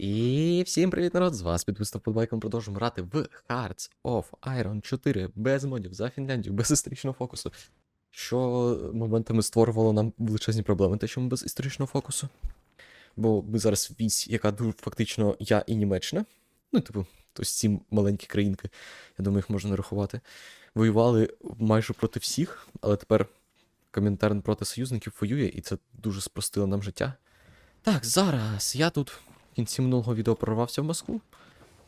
І всім привіт, народ! З вас підписав подбайком. Продовжуємо грати в Hearts of Iron 4 без модів за Фінляндію, без історичного фокусу. Що моментами створювало нам величезні проблеми, те, що ми без історичного фокусу. Бо ми зараз вісь, яка фактично я і Німеччина. Ну, типу, ось ці маленькі країнки, я думаю, їх можна не рахувати. Воювали майже проти всіх, але тепер Комінтерн проти союзників воює, і це дуже спростило нам життя. Так, зараз я тут кінці минулого відео прорвався в Москву.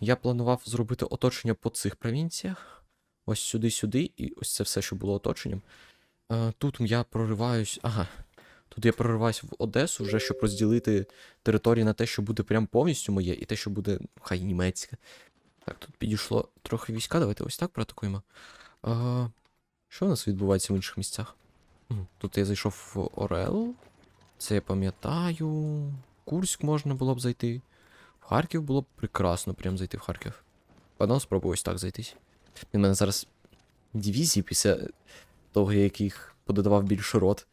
Я планував зробити оточення по цих провінціях. Ось сюди-сюди, і ось це все, що було оточенням. Е, тут я прориваюсь. Ага. Тут я прориваюсь в Одесу, вже щоб розділити території на те, що буде прям повністю моє, і те, що буде хай німецьке. Так, тут підійшло трохи війська. Давайте ось так проатакуємо. Е, що у нас відбувається в інших місцях? Тут я зайшов в Орел. Це я пам'ятаю. Курськ можна було б зайти. В Харків було б прекрасно прям зайти в Харків. Панов спробую ось так зайтись. Він мене зараз дивізії після того, як їх пододавав більше рот.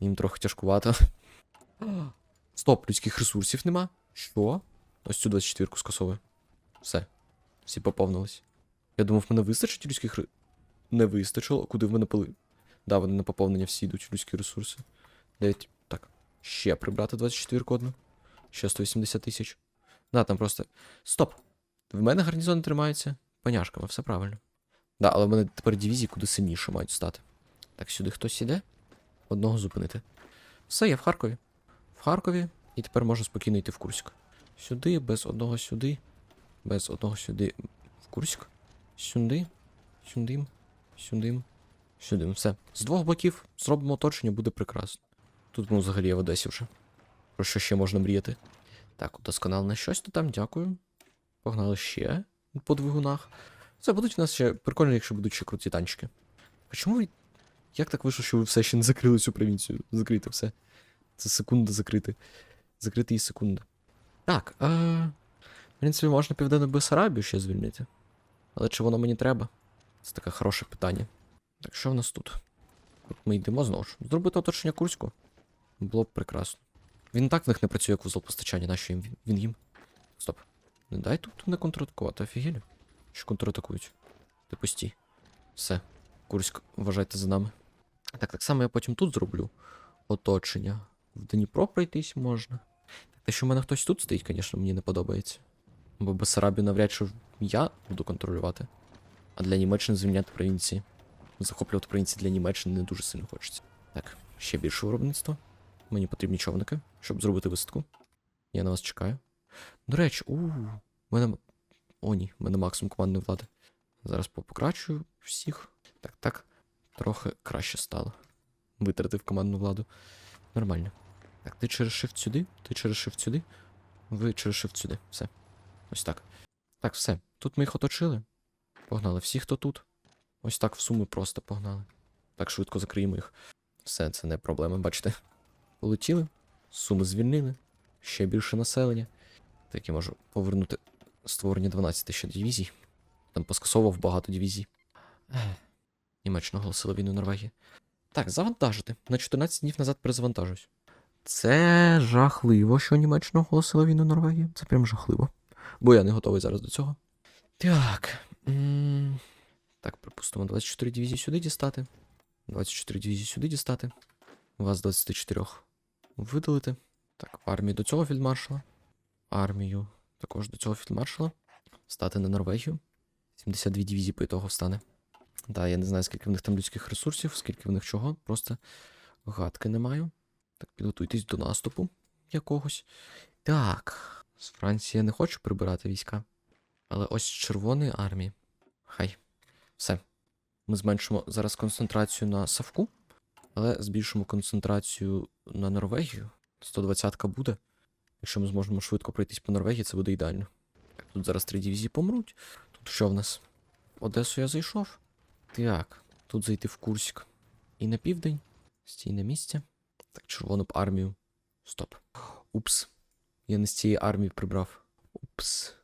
Їм трохи тяжкувато. Стоп, людських ресурсів нема. Що? Ось цю 24-ку скасовую. Все. Всі поповнились. Я думав, мене вистачить людських. Не вистачило. Куди в мене поли. Да, вони на поповнення всі йдуть людські ресурси. 9. Так. Ще прибрати 24 одну. Ще 180 тисяч. Да, там просто. Стоп! В мене гарнізон тримається поняшками, все правильно. Да, але в мене тепер дивізії куди сильніше мають стати. Так, сюди хтось іде. Одного зупинити. Все, я в Харкові. В Харкові. І тепер можу спокійно йти в Курськ. Сюди, без одного сюди. Без одного сюди. В Курськ. Сюди. Сюди. Сюди. Сюди. Все. З двох боків зробимо оточення, буде прекрасно. Тут ми взагалі є в Одесі вже. Про що ще можна мріяти? Так, удосконалене щось то там, дякую. Погнали ще по двигунах. Це будуть у нас ще прикольно, якщо будуть ще круті танчики. А чому ви. Як так вийшло, що ви все ще не закрили цю провінцію? Закрите все. Це секунда закрити. Закрити і секунда. Так, е... в принципі, можна Південну Бессарабію ще звільнити. Але чи воно мені треба? Це таке хороше питання. Так, що в нас тут? Тут ми йдемо знову ж. Зробити оточення Курську. Було б прекрасно. Він так в них не працює як вузол постачання, нащо їм він- їм? Стоп. Не дай тут не контратакувати, офігелі. Що контратакують? Ти пусті. Все. Курськ, вважайте за нами. Так, так само я потім тут зроблю оточення. В Дніпро пройтись можна. Так, те, що в мене хтось тут стоїть, звісно, мені не подобається. Бо Бесарабію навряд чи я буду контролювати. А для Німеччини звільняти провінції. Захоплювати провінції для Німеччини не дуже сильно хочеться. Так, ще більше виробництво. Мені потрібні човники, щоб зробити висадку. Я на вас чекаю. До речі, у мене. О, ні, в мене максимум командної влади. Зараз покрачую всіх. Так, так. Трохи краще стало. Витратив командну владу. Нормально. Так, ти через shift сюди, ти через shift сюди. Ви через shift сюди. Все. Ось так. Так, все. Тут ми їх оточили. Погнали. Всі, хто тут. Ось так в суми просто погнали. Так швидко закриємо їх. Все, це не проблема, бачите. Полетіли, суми звільнили, ще більше населення. Так я можу повернути створення 12 ще дивізій. Там поскасовував багато дивізій. Німеччина оголосила війну Норвегії. Так, завантажити. На 14 днів назад перезавантажусь. Це жахливо, що Німеччина оголосила війну Норвегії. Це прям жахливо. Бо я не готовий зараз до цього. Так. Так, припустимо, 24 дивізії сюди дістати. 24 дивізії сюди дістати. У Вас 24 видалити. Так, армію до цього фільдмаршала. Армію також до цього фільдмаршала. Стати на Норвегію. 72 дивізії по ітогу встане. Да, я не знаю, скільки в них там людських ресурсів, скільки в них чого. Просто гадки не маю. Так, підготуйтесь до наступу якогось. Так. З Франції я не хочу прибирати війська. Але ось Червоної армії. Хай. Все. Ми зменшимо зараз концентрацію на Савку. Але збільшимо концентрацію на Норвегію. 120-ка буде. Якщо ми зможемо швидко пройтись по Норвегії, це буде ідеально. Тут зараз три дивізії помруть. Тут що в нас? Одесу я зайшов. Так, тут зайти в Курськ. І на південь. Стій на місці. Так, червону б армію. Стоп. Упс. Я не з цієї армії прибрав. Упс.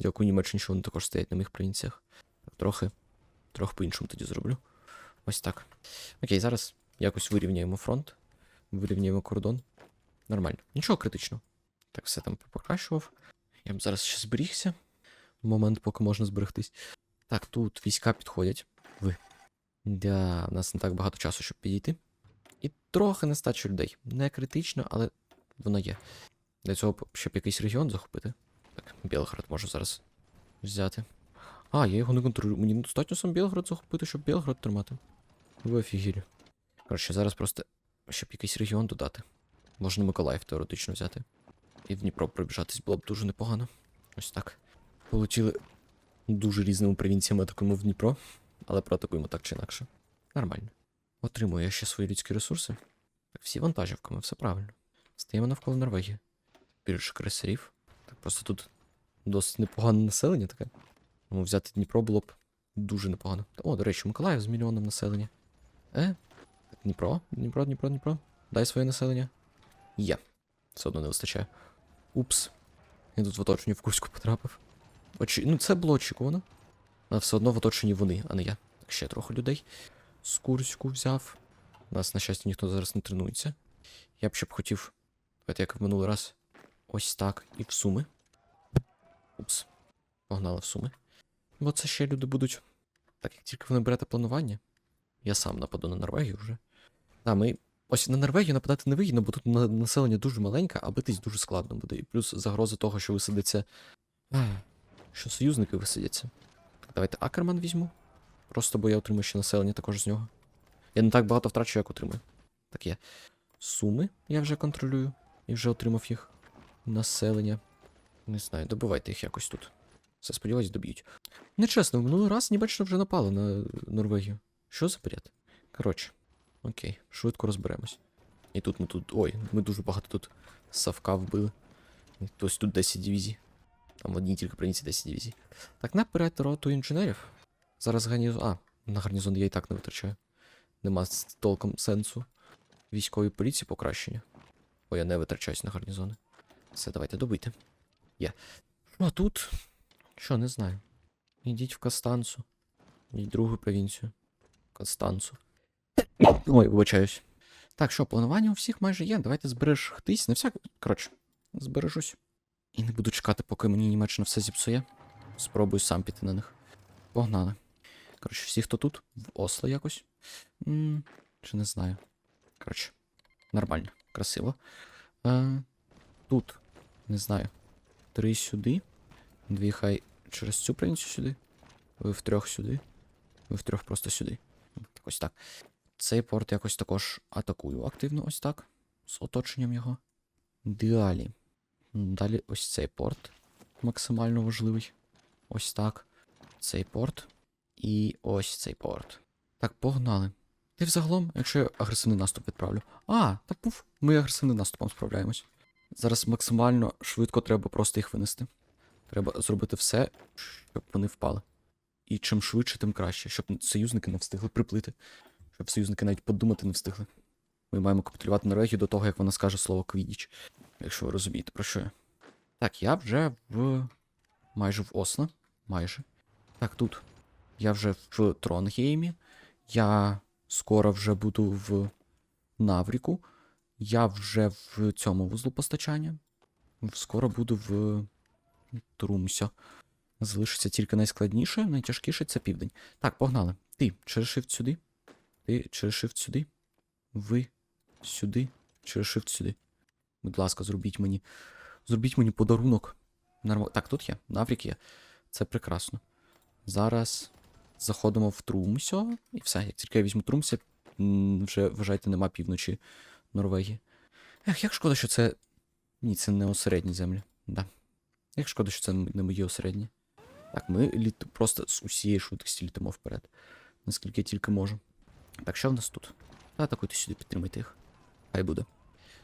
Дякую, Німеччині, що вони також стоять на моїх провінціях. Трохи. Трохи по-іншому тоді зроблю. Ось так. Окей, зараз якось вирівняємо фронт. Вирівняємо кордон. Нормально. Нічого критичного. Так, все там покращував. Я б зараз ще зберігся. Момент, поки можна зберегтись. Так, тут війська підходять. Ви. Да, у нас не так багато часу, щоб підійти. І трохи нестача людей. Не критично, але воно є. Для цього щоб якийсь регіон захопити. Так, Білгород можу зараз взяти. А, я його не контролюю. Мені недостатньо сам Білгород захопити, щоб Білгород тримати. Ви офігілі. Коротше, зараз просто, щоб якийсь регіон додати. Можна Миколаїв теоретично взяти. І в Дніпро пробіжатись було б дуже непогано. Ось так. Полетіли дуже різними провінціями атакуємо в Дніпро, але проатакуємо так чи інакше. Нормально. Отримую я ще свої людські ресурси. Так, всі вантажівками, все правильно. Стаємо навколо Норвегії. Більше кресарів. Так просто тут досить непогане населення таке. Тому взяти Дніпро було б дуже непогано. О, до речі, Миколаїв з мільйоном населення. Е? Дніпро? Дніпро, Дніпро, Дніпро. Дай своє населення. Є. Все одно не вистачає. Упс. Я тут в оточенні в Курську потрапив. Очі... Ну, це було очікувано. Але все одно в оточенні вони, а не я. Так ще трохи людей. З Курську взяв. У нас, на щастя, ніхто зараз не тренується. Я б ще б хотів. Давайте як в минулий раз. Ось так. І в суми. Упс. Погнали в суми. Бо це ще люди будуть. Так як тільки ви наберете планування, я сам нападу на Норвегію вже. Да, ми. Ось на Норвегію нападати не вигідно, бо тут населення дуже маленьке, а битись дуже складно буде. І плюс загроза того, що висадиться. Що союзники висадяться. Так, давайте Акерман візьму. Просто бо я отримую ще населення також з нього. Я не так багато втрачу, як отримую. Так є. Суми я вже контролюю. І вже отримав їх. Населення. Не знаю, добивайте їх якось тут. Все, сподіваюсь, доб'ють. Нечесно, в минулий раз нібачно вже напали на Норвегію. Що за бред? Коротше, окей, швидко розберемось. І тут ми тут. Ой, ми дуже багато тут Савка вбили. Ось тут 10 дивізій. Там в одній тільки провінції 10 дивізій. Так, наперед роту інженерів. Зараз гарнізон. А, на гарнізон я і так не витрачаю. Нема толком сенсу. Військовій поліції покращення. Бо я не витрачаюсь на гарнізони. Все, давайте добити. Є. Ну а тут. Що, не знаю. Йдіть в Костанцу. І другу провінцію. Констанцу. Ой, вибачаюсь. Так, що, планування у всіх майже є. Давайте збережтись. Не всяк. Коротше, збережусь. І не буду чекати, поки мені Німеччина все зіпсує. Спробую сам піти на них. Погнали. Коротше, всі, хто тут, в Осло якось. м чи не знаю. Коротше, нормально, красиво. Е, тут, не знаю. Три сюди. Дві хай через цю провінцію сюди. Ви втрьох сюди. Ви втрьох просто сюди. Ось так. Цей порт якось також атакую активно, ось так. З оточенням його. Далі. Далі ось цей порт. Максимально важливий. Ось так. Цей порт. І ось цей порт. Так, погнали. Ти взагалом, якщо я агресивний наступ відправлю. А, так пуф, ми агресивним наступом справляємось. Зараз максимально швидко треба просто їх винести. Треба зробити все, щоб вони впали. І чим швидше, тим краще, щоб союзники не встигли приплити. Щоб союзники навіть подумати не встигли. Ми маємо капітулювати Норвегію до того, як вона скаже слово Квідіч. Якщо ви розумієте, про що я. Так, я вже в. майже в Осло. Майже. Так, тут. Я вже в Тронгеймі. Я скоро вже буду в Навріку. Я вже в цьому вузлу постачання. Скоро буду в Трумсьо. Залишиться тільки найскладніше, найтяжкіше це південь. Так, погнали. Ти через shift сюди. Ти через shift сюди. Ви сюди. Через shift сюди. Будь ласка, зробіть мені. Зробіть мені подарунок. Норм... Так, тут є, Наврік є. Це прекрасно. Зараз заходимо в Трумсьо. І все. Як тільки я візьму Трумсьо, вже вважайте, нема півночі Норвегії. Ех, як шкода, що це. Ні, це не осередні землі. Да. Як шкода, що це не мої осередні. Так, ми літ... просто з усієї швидкості літимо вперед. Наскільки тільки можу. Так, що в нас тут? Атакуйте сюди, підтримайте їх. Хай буде.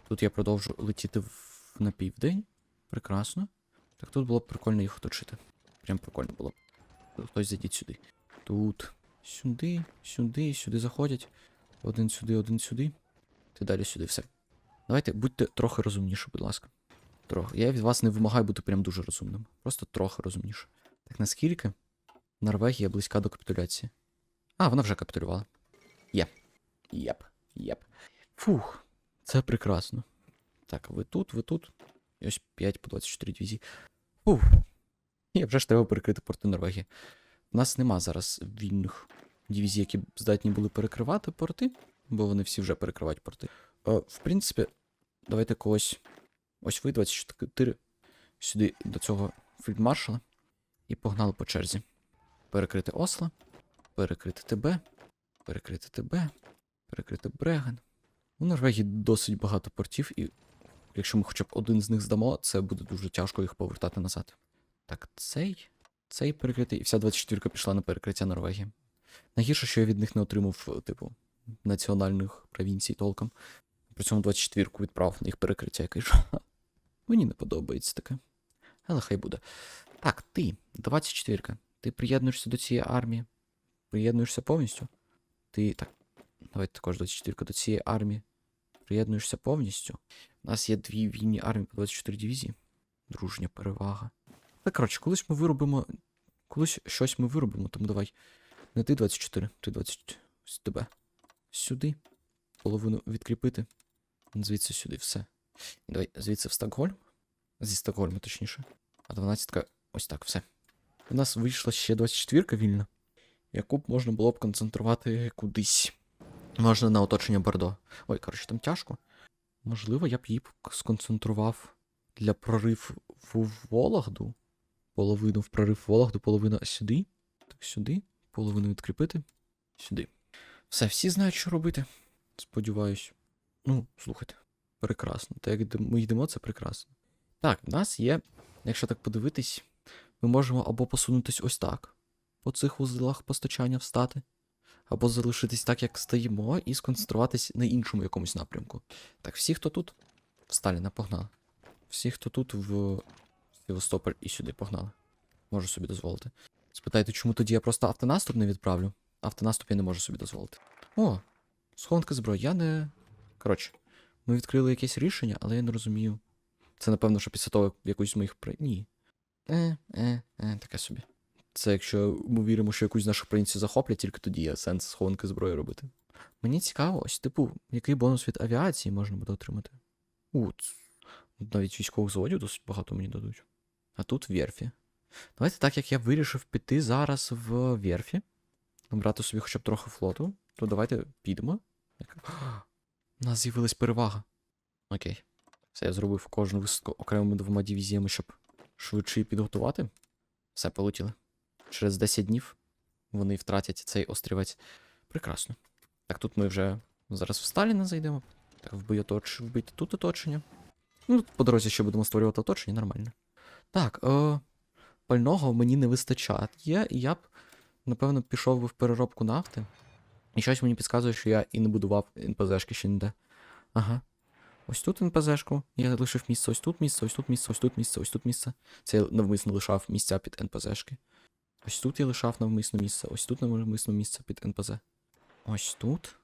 Тут я продовжу летіти в... на південь. Прекрасно. Так тут було б прикольно їх оточити. Прям прикольно було б. Хтось зайдіть сюди. Тут. Сюди, сюди, сюди заходять. Один сюди, один сюди. Ти далі сюди, все. Давайте будьте трохи розумніші, будь ласка. Трохи. Я від вас не вимагаю бути прям дуже розумним. Просто трохи розумніше. Так наскільки Норвегія близька до капітуляції? А, вона вже капітулювала. Є. Єп. Єп. Фух. Це прекрасно. Так, ви тут, ви тут. І ось 5 по 24 дивізії. Ух. І вже ж треба перекрити порти Норвегії. У нас нема зараз вільних дивізій, які здатні були перекривати порти, бо вони всі вже перекривають порти. Е, в принципі, давайте когось. Ось ви 24 сюди до цього фельдмаршала. І погнали по черзі. Перекрити Осло, перекрити тебе, перекрити тебе, перекрити Бреген. У Норвегії досить багато портів, і якщо ми хоча б один з них здамо, це буде дуже тяжко їх повертати назад. Так, цей, цей перекритий, і вся 24 пішла на перекриття Норвегії. Найгірше, що я від них не отримав, типу, національних провінцій толком. При цьому 24-ку відправив на їх перекриття, який ж. Мені не подобається таке. Але хай буде. Так, ти, 24-ка. Ти приєднуєшся до цієї армії. Приєднуєшся повністю. Ти. Так. Давайте також 24-ка до цієї армії. Приєднуєшся повністю. У нас є дві вільні армії по 24 дивізії. Дружня перевага. Так, коротше, колись ми виробимо. Колись щось ми виробимо, тому давай. Не ти 24, ти 20. Ось тебе. Сюди. Половину відкріпити. Звідси сюди все. Давай звідси в Стокгольм. Зі Стокгольма, точніше. А 12-ка ось так, все. У нас вийшла ще 24-ка вільна, яку б можна було б концентрувати кудись. Можна на оточення Бордо. Ой, коротше, там тяжко. Можливо, я б її сконцентрував для прориву в Вологду. Половину в прорив в Вологду, половина сюди. Так, сюди. Половину відкріпити. Сюди. Все, всі знають, що робити. Сподіваюсь. Ну, слухайте, прекрасно. Так як ми йдемо, це прекрасно. Так, в нас є, якщо так подивитись, ми можемо або посунутись ось так, по цих вузлах постачання встати, або залишитись так, як стоїмо, і сконцентруватись на іншому якомусь напрямку. Так, всі, хто тут, в Сталіна погнали. Всі, хто тут в Севастополь і сюди погнали. Можу собі дозволити. Спитайте, чому тоді я просто автонаступ не відправлю? Автонаступ я не можу собі дозволити. О, схованка зброї. Я не. Коротше, ми відкрили якесь рішення, але я не розумію. Це, напевно, що після того, як якусь з моїх. Ні. Е, е, е, таке собі. Це якщо ми віримо, що якусь наших провінцій захоплять, тільки тоді є сенс схованки зброї робити. Мені цікаво, ось, типу, який бонус від авіації можна буде отримати. У, навіть військових заводів досить багато мені дадуть. А тут верфі. Давайте так, як я вирішив піти зараз в верфі, набрати собі хоча б трохи флоту, то давайте підемо. У нас з'явилась перевага. Окей. Все, я зробив кожну висадку окремими двома дивізіями, щоб швидше підготувати. Все, полетіли. Через 10 днів вони втратять цей острівець. Прекрасно. Так, тут ми вже зараз в Сталіна зайдемо. Так, вбий оточ... вбити тут оточення. Ну, тут по дорозі ще будемо створювати оточення, нормально. Так, е... пального мені не вистачає, і я б, напевно, пішов би в переробку нафти. І щось мені підказує, що я і не будував НПЗшки ще ніде. Ага. Ось тут НПЗшку. Я лишив місце, ось тут місце, ось тут місце, ось тут місце, ось тут місце. Це я навмисно лишав місця під НПЗшки. Ось тут я лишав навмисно місце, ось тут навмисно місце під НПЗ. Ось тут.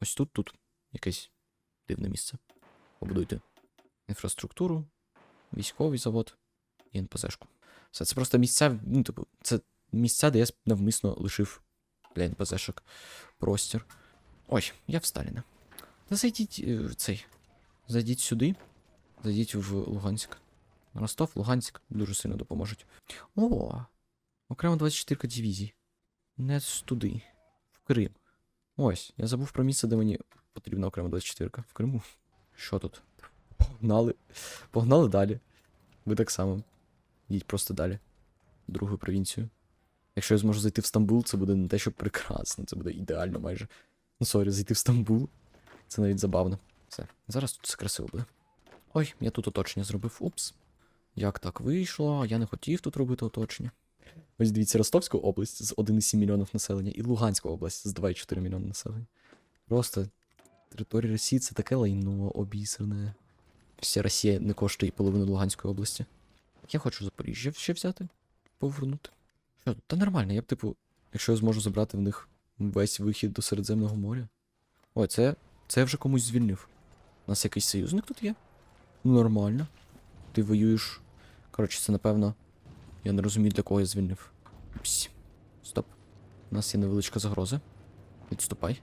Ось тут, тут. Якесь дивне місце. Побудуйте інфраструктуру, військовий завод і НПЗшку. Все, це просто місця, ну, типу, це місця, де я навмисно лишив для НПЗшок простір. Ой, я в Сталіна. Та зайдіть е, цей. Зайдіть сюди. Зайдіть в Луганськ. Ростов, Луганськ дуже сильно допоможуть. О! Окремо 24 дивізій. Не туди. В Крим. Ось, я забув про місце, де мені потрібна окремо 24 в Криму. Що тут? Погнали. Погнали далі. Ви так само. Йдіть просто далі. Другу провінцію. Якщо я зможу зайти в Стамбул, це буде не те, що прекрасно, це буде ідеально майже. Ну, сорі, зайти в Стамбул. Це навіть забавно. Все. Зараз тут все красиво буде. Ой, я тут оточення зробив. Упс. Як так вийшло? Я не хотів тут робити оточення. Ось дивіться, Ростовська область з 1,7 мільйонів населення і Луганська область з 2,4 мільйона населення. Просто територія Росії це таке лайно обісране. Вся Росія не коштує половину Луганської області. Я хочу Запоріжжя ще взяти, повернути. Що, та нормально, я б, типу, якщо я зможу забрати в них весь вихід до Середземного моря. Ой, це, це я вже комусь звільнив. У нас якийсь союзник тут є? Ну, нормально. Ти воюєш. Коротше, це напевно. Я не розумію, для кого я звільнив. Псь. Стоп. У нас є невеличка загроза. Відступай.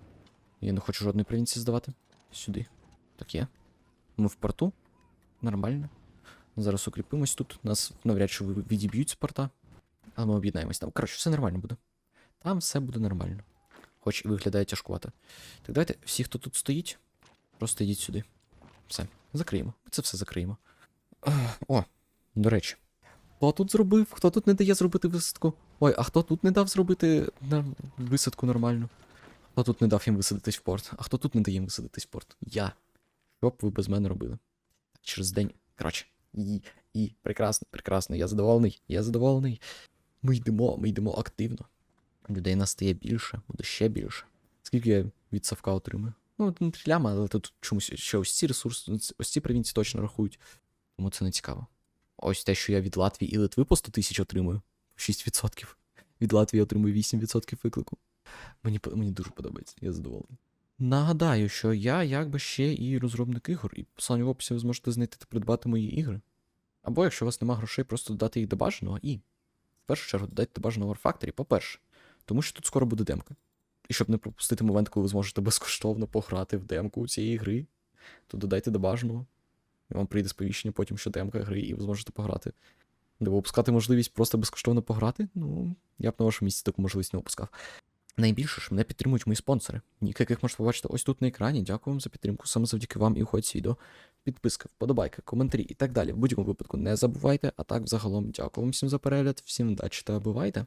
Я не хочу жодної провінції здавати. Сюди. Так є. Ми в порту. Нормально. Зараз укріпимось тут. Нас навряд чи відіб'ють з порта. Але ми об'єднаємось там. Коротше, все нормально буде. Там все буде нормально. Хоч і виглядає тяжкувато. Так давайте, всі, хто тут стоїть, просто йдіть сюди. Все, закриємо. Ми це все закриємо. О, до речі. Хто тут зробив? Хто тут не дає зробити висадку? Ой, а хто тут не дав зробити висадку нормальну? Хто тут не дав їм висадитись в порт? А хто тут не дає їм висадитись в порт? Я. Що б ви без мене робили? Через день. Коротше. І, і, прекрасно, прекрасно. Я задоволений, я задоволений. Ми йдемо, ми йдемо активно. Людей нас стає більше, буде ще більше. Скільки я від Савка отримую? Ну, не ляма, але тут чомусь ще ось ці ресурси, ось ці провінції точно рахують. Тому це не цікаво. Ось те, що я від Латвії і Литви по 100 тисяч отримую. 6%. Від Латвії отримую 8% виклику. Мені, мені дуже подобається, я задоволений. Нагадаю, що я якби ще і розробник ігор, і в посиланні в описі ви зможете знайти та придбати мої ігри. Або якщо у вас немає грошей, просто додати їх до бажаного і, в першу чергу, додайте до бажаного War Factory, по-перше, тому що тут скоро буде демка. І щоб не пропустити момент, коли ви зможете безкоштовно пограти в демку цієї гри, то додайте до бажаного. І вам прийде сповіщення потім, що демка гри, і ви зможете пограти. Не опускати можливість просто безкоштовно пограти? Ну, я б на вашому місці таку можливість не опускав. Найбільше ж мене підтримують мої спонсори, яких можете побачити ось тут на екрані. Дякую вам за підтримку. Саме завдяки вам і уходить ці відео. Підписка, вподобайка, коментарі і так далі. В будь-якому випадку не забувайте. А так, взагалом, дякую вам всім за перегляд, всім удачі та бувайте!